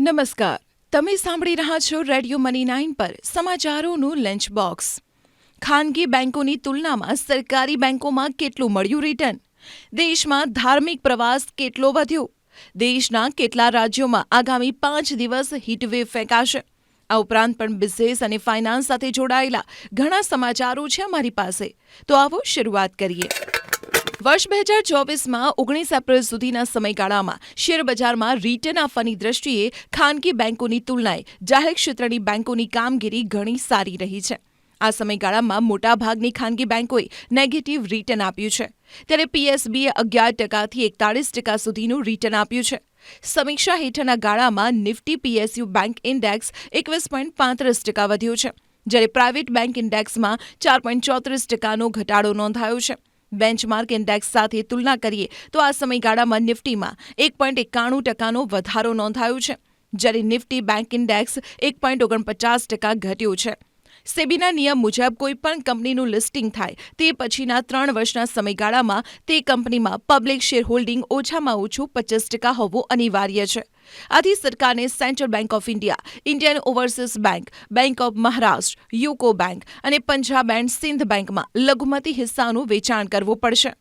નમસ્કાર. તમે સાંભળી રહ્યા છો રેડિયો મની નાઇન પર સમાચારોનું લંચ બોક્સ ખાનગી બેંકોની તુલનામાં સરકારી બેંકોમાં કેટલું મળ્યું રિટર્ન દેશમાં ધાર્મિક પ્રવાસ કેટલો વધ્યો? દેશના કેટલા રાજ્યોમાં આગામી પાંચ દિવસ હીટવેવ ફેંકાશે? આ ઉપરાંત પણ બિઝનેસ અને ફાઇનાન્સ સાથે જોડાયેલા ઘણા સમાચારો છે અમારી પાસે. તો આવો શરૂઆત કરીએ. વર્ષ બે હજાર ચોવીસમાં ઓગણીસ એપ્રિલ સુધીના સમયગાળામાં શેરબજારમાં રિટર્ન આપવાની દ્રષ્ટિએ ખાનગી બેન્કોની તુલનાએ જાહેર ક્ષેત્રની બેન્કોની કામગીરી ઘણી સારી રહી છે. આ સમયગાળામાં મોટાભાગની ખાનગી બેન્કોએ નેગેટિવ રિટર્ન આપ્યું છે. ત્યારે પીએસબીએ અગિયાર ટકાથી એકતાળીસ ટકા સુધીનું રિટર્ન આપ્યું છે. સમીક્ષા હેઠળના ગાળામાં નિફ્ટી પીએસયુ બેંક ઇન્ડેક્સ એકવીસ પોઈન્ટ પાંત્રીસ ટકા વધ્યું છે, જ્યારે પ્રાઇવેટ બેંક ઇન્ડેક્સમાં ચાર પોઈન્ટ ચોત્રીસ ટકાનો ઘટાડો નોંધાયો છે. બેન્ચમાર્ક ઇન્ડેક્સ સાથે તુલના કરીએ તો આ સમયગાળામાં નિફ્ટીમાં એક પોઈન્ટ એકાણું ટકાનો વધારો નોંધાયો છે. જ્યારે નિફ્ટી બેંક ઇન્ડેક્સ એક પોઈન્ટ ઓગણપચાસ ટકા ઘટ્યું છે. સેબીના નિયમ મુજબ કોઈપણ કંપનીનું લિસ્ટિંગ થાય તે પછીના ત્રણ વર્ષના સમયગાળામાં તે કંપનીમાં પબ્લિક શેર હોલ્ડિંગ ઓછામાં ઓછું પચાસ ટકા હોવું અનિવાર્ય છે. આથી સરકારને central bank of India, Indian overseas bank bank of Maharashtra, UCO bank અને પંજાબ એન્ડ સિંધ બેંકમાં લઘુમતી હિસ્સાનું વેચાણ કરવું પડશે.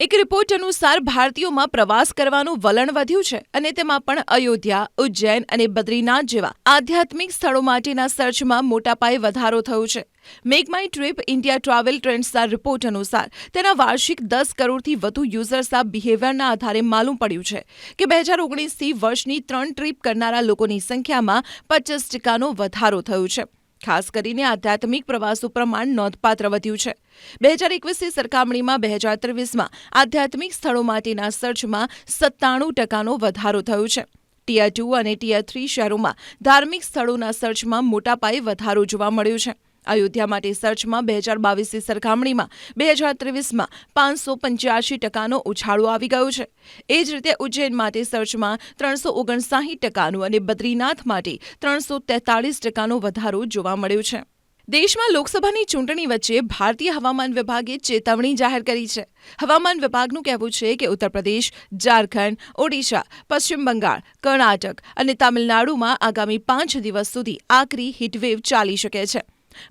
એક રિપોર્ટ અનુસાર ભારતીયોમાં પ્રવાસ કરવાનું વલણ વધ્યું છે અને તેમાં પણ અયોધ્યા, ઉજ્જૈન અને બદ્રીનાથ જેવા આધ્યાત્મિક સ્થળો માટેના સર્ચમાં મોટા પાયે વધારો થયો છે. Make my trip India travel ટ્રેન્ડ્સના report અનુસાર તેના વાર્ષિક દસ કરોડથી વધુ યુઝર્સના બિહેવિયરના આધારે માલુમ પડ્યું છે કે બે હજાર ઓગણીસથી વર્ષની ત્રણ ટ્રીપ કરનારા લોકોની સંખ્યામાં પચાસ ટકાનો વધારો થયો છે. ખાસ કરીને આધ્યાત્મિક પ્રવાસનું પ્રમાણ નોંધપાત્ર વધ્યું છે. બે હજાર એકવીસની સરખામણીમાં બે હજાર ત્રેવીસમાં આધ્યાત્મિક સ્થળો માટેના સર્ચમાં સત્તાણું ટકાનો વધારો થયો છે. ટીયર ટુ અને ટીયર થ્રી શહેરોમાં ધાર્મિક સ્થળોના સર્ચમાં મોટા પાયે વધારો જોવા મળ્યો છે. અયોધ્યા માટે સર્ચમાં બે હજાર બાવીસની સરખામણીમાં બે હજાર ત્રેવીસમાં પાંચસો પંચ્યાસી ટકાનો ઉછાળો આવી ગયો છે. એ જ રીતે ઉજ્જૈન માટે સર્ચમાં ત્રણસો ઓગણસાહીઠ ટકાનું અને બદ્રીનાથ માટે ત્રણસો તેતાળીસ ટકાનો વધારો જોવા મળ્યો છે. દેશમાં લોકસભાની ચૂંટણી વચ્ચે ભારતીય હવામાન વિભાગે ચેતવણી જાહેર કરી છે. હવામાન વિભાગનું કહેવું છે કે ઉત્તર પ્રદેશ ઝારખંડ, ઓડિશા, પશ્ચિમ બંગાળ, કર્ણાટક અને તામિલનાડુમાં આગામી પાંચ દિવસ સુધી આકરી હીટવેવ ચાલી શકે છે.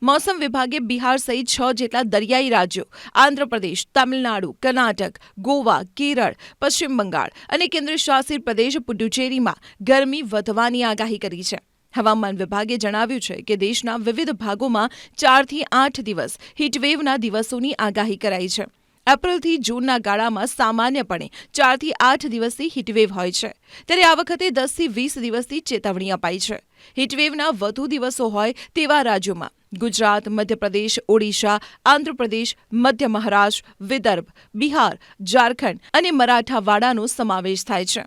મોસમ વિભાગે બિહાર સહિત છ જેટલા દરિયાઈ રાજ્યો, આંધ્રપ્રદેશ, તમિલનાડુ, કર્ણાટક, ગોવા, કેરળ, પશ્ચિમ બંગાળ અને કેન્દ્રશાસિત પ્રદેશ પુડુચેરીમાં ગરમી વધવાની આગાહી કરી છે. હવામાન વિભાગે જણાવ્યું છે કે દેશના વિવિધ ભાગોમાં ચારથી આઠ દિવસ હીટવેવના દિવસોની આગાહી કરાઈ છે. એપ્રિલથી જૂનના ગાળામાં સામાન્યપણે ચારથી આઠ દિવસથી હીટવેવ હોય છે. ત્યારે આ વખતે દસથી વીસ દિવસથી ચેતવણી અપાઈ છે. હીટવેવના વધુ દિવસો હોય તેવા રાજ્યોમાં ગુજરાત, મધ્યપ્રદેશ, ઓડિશા, આંધ્રપ્રદેશ, મધ્ય મહારાષ્ટ્ર, વિદર્ભ, બિહાર, ઝારખંડ અને મરાઠાવાડાનો સમાવેશ થાય છે.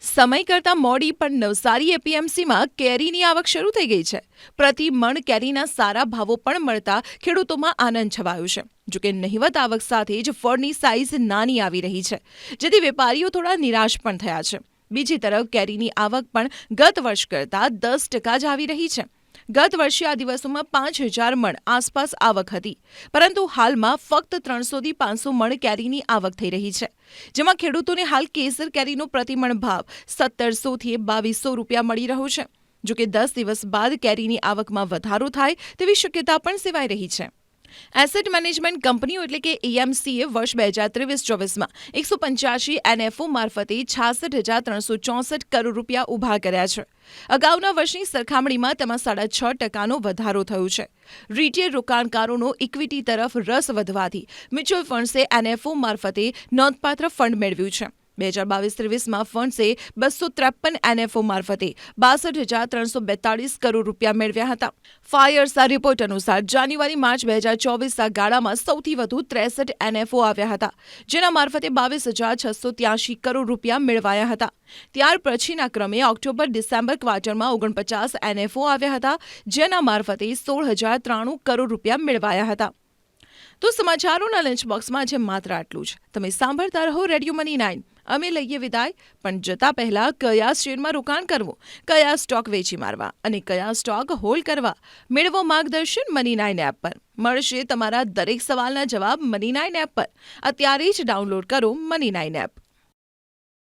સમય કરતાં મોડી પણ નવસારી એપીએમસીમાં કેરીની આવક શરૂ થઈ ગઈ છે. પ્રતિ મણ કેરીના સારા ભાવો પણ મળતા ખેડૂતોમાં આનંદ છવાયો છે. જોકે નહિવત આવક સાથે જ ફળની સાઇઝ નાની આવી રહી છે, જેથી વેપારીઓ થોડા નિરાશ પણ થયા છે. બીજી તરફ કેરીની આવક પણ ગત વર્ષ કરતાં દસ ટકા જ આવી રહી છે. ગત વર્ષે આ દિવસોમાં પાંચ હજાર મણ આસપાસ આવક હતી. પરંતુ હાલમાં ફક્ત ત્રણસોથી પાંચસો મણ કેરીની આવક થઈ રહી છે. જેમાં ખેડૂતોને હાલ કેસર કેરીનો પ્રતિમણ ભાવ સત્તરસોથી બાવીસો રૂપિયા મળી રહ્યો છે. જોકે દસ દિવસ બાદ કેરીની આવકમાં વધારો થાય તેવી શક્યતા પણ સેવાઈ રહી છે. એસેટ મેનેજમેન્ટ કંપનીઓ એટલે કે એએમસીએ વર્ષ બે હજાર ત્રેવીસ ચોવીસમાં એકસો પંચ્યાસી એનએફઓ મારફતે છાસઠ હજાર ત્રણસો ચોસઠ કરોડ રૂપિયા ઊભા કર્યા છે. અગાઉના વર્ષની સરખામણીમાં તેમાં સાડા છ ટકાનો વધારો થયો છે. રિટેલ રોકાણકારોનો ઇક્વિટી તરફ રસ વધવાથી મ્યુચ્યુઅલ ફંડ્સે એનએફઓ મારફતે નોંધપાત્ર ફંડ મેળવ્યું છે. બે હજાર બાવીસ ત્રેવીસમાં ફંડ્સે બસો ત્રેપન એનએફઓ મારફતે બાસઠ હજાર ત્રણસો બેતાળીસ કરોડ રૂપિયા મેળવ્યા હતા. ફાયર્સના રિપોર્ટ અનુસાર જાન્યુઆરી માર્ચ બે હજાર ચોવીસના ગાળામાં સૌથી વધુ ત્રેસઠ એનએફઓ આવ્યા હતા, જેના મારફતે બાવીસ હજાર છસો ત્યાસી કરોડ રૂપિયા મેળવાયા હતા. ત્યાર પછીના ક્રમે ઓક્ટોબર ડિસેમ્બર ક્વાર્ટરમાં ઓગણપચાસ એનએફઓ આવ્યા હતા, જેના મારફતે સોળ હજાર ત્રાણું કરોડ રૂપિયા મેળવાયા હતા. તો સમાચારોના લંચ બોક્સમાં આજે માત્ર આટલું જ. તમે સાંભળતા રહો રેડિયો મની નાઇન. અમે લઈએ વિદાય, પણ જતા પહેલા કયા શેરમાં રોકાણ કરવું, કયા સ્ટોક વેચી મારવા અને કયા સ્ટોક હોલ્ડ કરવા, મેળવો માર્ગદર્શન મની નાઇન એપ પર. મળશે તમારા દરેક સવાલના જવાબ મની નાઇન એપ પર. અત્યારે જ ડાઉનલોડ કરો મની નાઇન એપ.